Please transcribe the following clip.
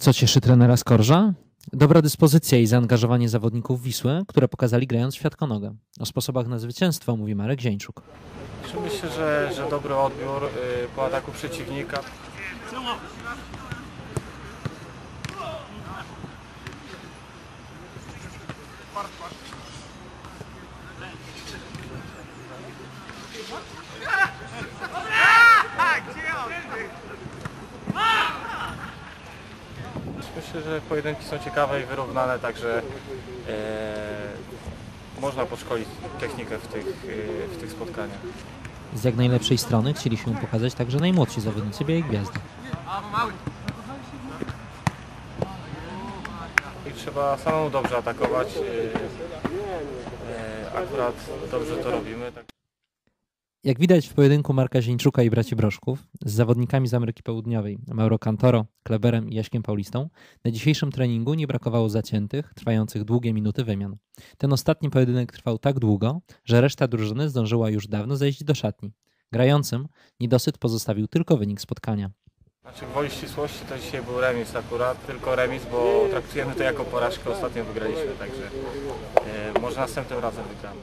Co cieszy trenera Skorża? Dobra dyspozycja i zaangażowanie zawodników Wisły, które pokazali grając w świadkonogę. O sposobach na zwycięstwo mówi Marek Zieńczuk. Myślę, że, że dobry odbiór y, po ataku przeciwnika. Myślę, że pojedynki są ciekawe i wyrównane, także e, można podszkolić technikę w tych, y, w tych spotkaniach. Z jak najlepszej strony chcieli się pokazać także najmłodsi zawodnicy Białej Gwiazdy. I trzeba samemu dobrze atakować. y, y, Akurat dobrze to robimy. Jak widać w pojedynku Marka Zieńczuka i braci Broszków z zawodnikami z Ameryki Południowej Mauro Cantoro, Kleberem i Jaśkiem Paulistą, na dzisiejszym treningu nie brakowało zaciętych, trwających długie minuty wymian. Ten ostatni pojedynek trwał tak długo, że reszta drużyny zdążyła już dawno zejść do szatni. Grającym niedosyt pozostawił tylko wynik spotkania. Znaczy gwoli ścisłości to dzisiaj był remis akurat, tylko remis, bo traktujemy to jako porażkę, ostatnio wygraliśmy, także y, może następnym razem wygramy.